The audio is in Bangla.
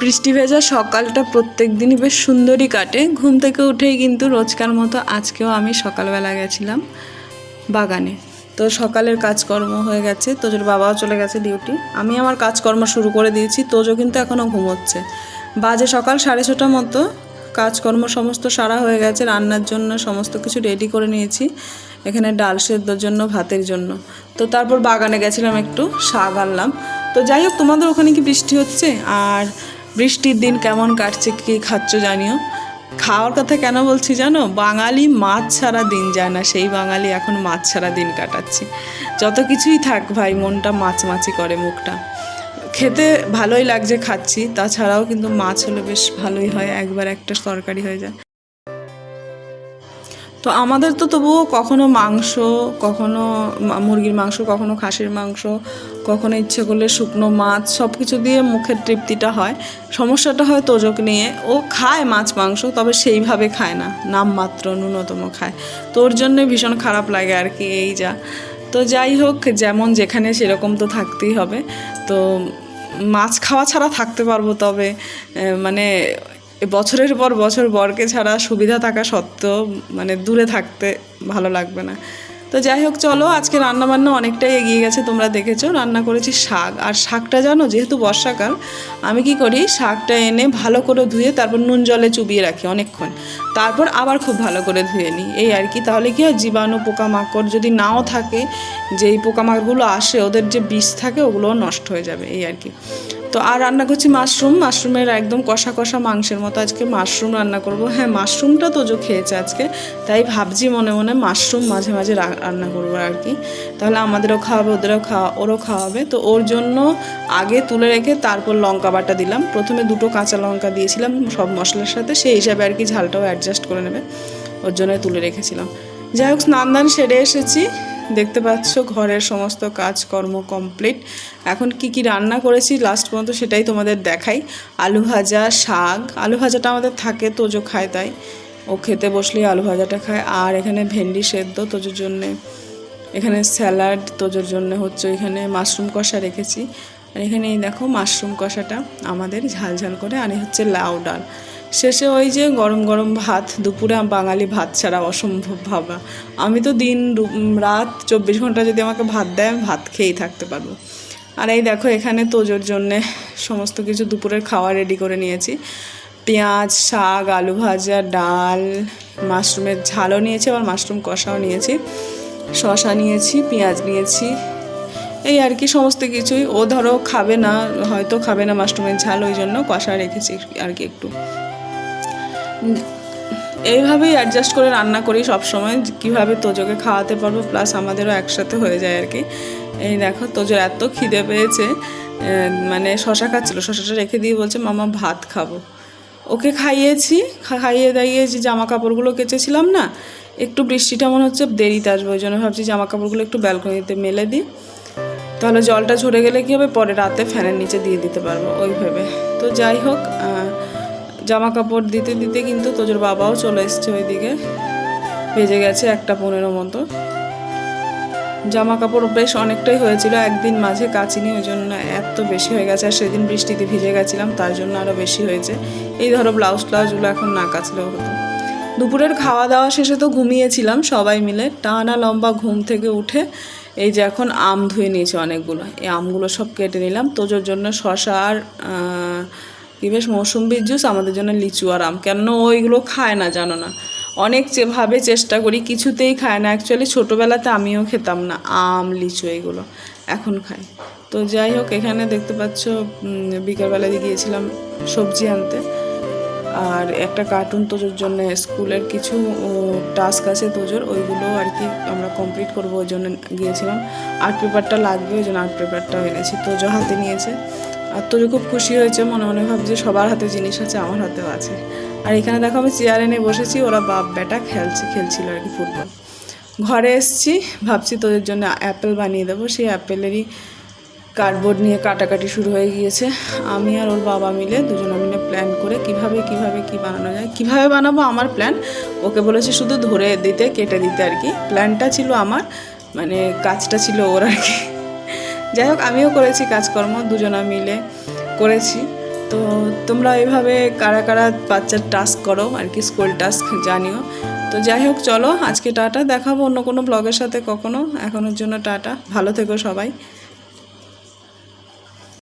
বৃষ্টি ভেজা সকালটা প্রত্যেক দিনই বেশ সুন্দরই কাটে। ঘুম থেকে উঠেই কিন্তু রোজকার মতো আজকেও আমি সকালবেলা গেছিলাম বাগানে। তো সকালের কাজকর্ম হয়ে গেছে, তোজোর বাবাও চলে গেছে ডিউটি। আমি আমার কাজকর্ম শুরু করে দিয়েছি, তোজো কিন্তু এখনও ঘুমোচ্ছে। বাজে সকাল সাড়ে ছটা মতো, কাজকর্ম সমস্ত সারা হয়ে গেছে, রান্নার জন্য সমস্ত কিছু রেডি করে নিয়েছি, এখানে ডাল সেদ্ধর জন্য, ভাতের জন্য। তো তারপর বাগানে গেছিলাম একটু, শাক আনলাম। তো যাই হোক, তোমাদের ওখানে কি বৃষ্টি হচ্ছে? আর বৃষ্টির দিন কেমন কাটছে, কী খাচ্ছ জানিও? খাওয়ার কথা কেন বলছি জানো? বাঙালি মাছ ছাড়া দিন যায় না। সেই বাঙালি এখন মাছ ছাড়া দিন কাটাচ্ছি। যত কিছুই থাক ভাই, মনটা মাছ মাছি করে মুখটা। খেতে ভালোই লাগছে, খাচ্ছি। তাছাড়াও কিন্তু মাছ হলে বেশ ভালোই হয়। একবার একটা তরকারি হয়ে যায়। তো আমাদের তো তবুও কখনো মাংস, কখনো মুরগির মাংস, কখনো খাসির মাংস, কখনো ইচ্ছে করলে শুকনো মাছ সব কিছু দিয়ে মুখের তৃপ্তিটা হয়। সমস্যাটা হয় তোজক নিয়ে। ও খায় মাছ, মাংস, তবে সেইভাবে খায় না। নামমাত্র, ন্যূনতম খায়। তো ওর জন্য ভীষণ খারাপ লাগে আর কি এই যা। তো যাই হোক, যেমন যেখানে সেরকম তো থাকতেই হবে। তো মাছ খাওয়া ছাড়া থাকতে পারব তবে মানে বছরের পর বছর বরকে ছাড়া সুবিধা থাকা সত্ত্বেও মানে দূরে থাকতে ভালো লাগবে না। তো যাই হোক, চলো, আজকে রান্না বান্না অনেকটাই এগিয়ে গেছে, তোমরা দেখেছ, রান্না করেছি শাক। আর শাকটা জানো, যেহেতু বর্ষাকাল, আমি কি করি, শাকটা এনে ভালো করে ধুয়ে তারপর নুন জলে চুবিয়ে রাখি অনেকক্ষণ। তারপর আবার খুব ভালো করে ধুয়ে নিই। এই আর কি, তাহলে কি হয়, জীবাণু পোকামাকড় যদি নাও থাকে, যেই পোকামাকড়গুলো আসে, ওদের যে বিষ থাকে, ওগুলোও নষ্ট হয়ে যাবে, এই আর কি। তো আর রান্না করছি মাশরুম। মাশরুমের একদম কষা কষা মাংসের মতো আজকে মাশরুম রান্না করব। হ্যাঁ মাশরুমটা তো যে খেয়েছে আজকে, তাই ভাবছি মনে মনে মাশরুম মাঝে মাঝে রান্না করব আর কি। তাহলে আমাদেরও খাওয়াবে, ওদেরও খাওয়া ওরও খাওয়াবে। তো ওর জন্য আগে তুলে রেখে তারপর লঙ্কা বাটা দিলাম। প্রথমে দুটো কাঁচা লঙ্কা দিয়েছিলাম সব মশলার সাথে, সেই হিসাবে আর কি ঝালটাও অ্যাডজাস্ট করে নেবে। ওর জন্য তুলে রেখেছিলাম। যাই হোক স্নান দান সেরে এসেছি। দেখতে পাচ্ছ, ঘরের সমস্ত কাজকর্ম কমপ্লিট এখন কি কি রান্না করেছি লাস্ট পর্যন্ত সেটাই তোমাদের দেখাই। আলু ভাজা, শাক। আলু ভাজাটা আমাদের থাকে, তোজো খায় তাই। ও খেতে বসলেই আলু ভাজাটা খায়। আর এখানে ভেন্ডি সেদ্ধ, তোজোর জন্যে। এখানে স্যালাড, তোজোর জন্য হচ্ছে এখানে মাশরুম কষা রেখেছি। আর এখানে এই দেখো মাশরুম কষাটা আমাদের ঝাল ঝাল করে, আর হচ্ছে লাউ ডাল। শেষে ওই যে গরম গরম ভাত, দুপুরে বাঙালি ভাত ছাড়া অসম্ভব ভাবা। আমি তো দিন রাত চব্বিশ ঘণ্টা যদি আমাকে ভাত দেয়, আমি ভাত খেয়েই থাকতে পারব। আর এই দেখো এখানে তোজোর জন্যে সমস্ত কিছু দুপুরের খাওয়া রেডি করে নিয়েছি। পেঁয়াজ, শাক, আলু ভাজা, ডাল, মাশরুমের ঝালও নিয়েছি, আবার মাশরুম কষাও নিয়েছি। শশা নিয়েছি, পেঁয়াজ নিয়েছি। এই আর কি সমস্ত কিছুই। ও ধরো খাবে না, হয়তো খাবে না মাশরুমের ঝাল, ওই জন্য কষা রেখেছি আর কি একটু। এইভাবেই অ্যাডজাস্ট করে রান্না করি সব সময় কীভাবে তোজোকে খাওয়াতে পারব প্লাস আমাদেরও একসাথে হয়ে যায় আর কি। এই দেখো, তোজোর এত খিদে পেয়েছে মানে শশা খাচ্ছিলো শশাটা রেখে দিয়ে বলছে, মামা, ভাত খাব। ওকে খাইয়েছি খাইয়ে দাইয়ে যে জামা কাপড়গুলো কেচেছিলাম না, একটু বৃষ্টিটা মনে হচ্ছে দেরিতে আসবে, ওই জন্য ভাবছি জামা কাপড়গুলো একটু ব্যালকনিতে মেলে দিই। তাহলে জলটা ঝরে গেলে কী হবে? পরে রাতে ফ্যানের নিচে দিয়ে দিতে পারব ওই ভেবে তো যাই হোক জামা কাপড় দিতে দিতে কিন্তু তোজোর বাবাও চলে এসছে ওইদিকে। ভেজে গেছে একটা পনেরো মতো। জামা কাপড় বেশ অনেকটাই হয়েছিল একদিন মাঝে কাচিনি, ওই জন্য এত বেশি হয়ে গেছে। আর সেদিন বৃষ্টিতে ভিজে গেছিলাম, তার জন্য আরও বেশি হয়েছে। এই ধরো ব্লাউজ ট্লাউজগুলো এখন না কাচলেও হতো। দুপুরের খাওয়া দাওয়া শেষে তো ঘুমিয়েছিলাম সবাই মিলে। টানা লম্বা ঘুম থেকে উঠে এই যে এখন আম ধুয়ে নিয়েছে অনেকগুলো। এই আমগুলো সব কেটে নিলাম। তোজোর জন্য শশা আর আহ, কি বেশ মৌসুম্বির জুস আমাদের জন্য লিচু আর আম। কেন ওইগুলো খায় না জানো না। অনেক চে- ভাবে চেষ্টা করি কিছুতেই খায় না। অ্যাকচুয়ালি ছোটোবেলাতে আমিও খেতাম না আম লিচু এগুলো। এখন খাই। তো যাই হোক এখানে দেখতে পাচ্ছ উম, বিকেলবেলায় গিয়েছিলাম সবজি আনতে আর একটা কার্টুন তোজোর জন্য স্কুলের কিছু টাস্ক আছে তোজোর ওইগুলো আর কি আমরা কমপ্লিট করব ওই জন্য গিয়েছিলাম। আর্ট পেপারটা লাগবে ওই জন্য আর্ট পেপারটাও এনেছি। তোজো হাতে নিয়েছে। আর তোজো খুব খুশি হয়েছে, মনে মনে ভাবছে সবার হাতে জিনিস আছে, আমার হাতেও আছে। আর এখানে দেখো আমি চেয়ার এনে বসেছি, ওরা বাপ বেটা খেলছে, খেলছিল আর কি ফুটবল ঘরে এসছি, ভাবছি তোদের জন্য অ্যাপেল বানিয়ে দেবো, সেই অ্যাপেলেরই কার্ডবোর্ড নিয়ে কাটাকাটি শুরু হয়ে গিয়েছে। আমি আর ওর বাবা মিলে দুজনে মিলে প্ল্যান করে কীভাবে কীভাবে, কি বানানো যায়, কীভাবে বানাবো আমার প্ল্যান ওকে বলেছি শুধু ধরে দিতে, কেটে দিতে আর কি। প্ল্যানটা ছিল আমার মানে কাজটা ছিল ওর আর কি। যাই হোক, আমিও করেছি কাজকর্ম, দুজনা মিলে করেছি। তো তোমরা এইভাবে কারা কারা বাচ্চার টাস্ক করো আর কি স্কুল টাস্ক জানিও। তো যাই হোক, চলো আজকে টাটা। দেখাবো অন্য কোনো ব্লগের সাথে কখনো। এখনের জন্য টাটা। ভালো থেকো সবাই।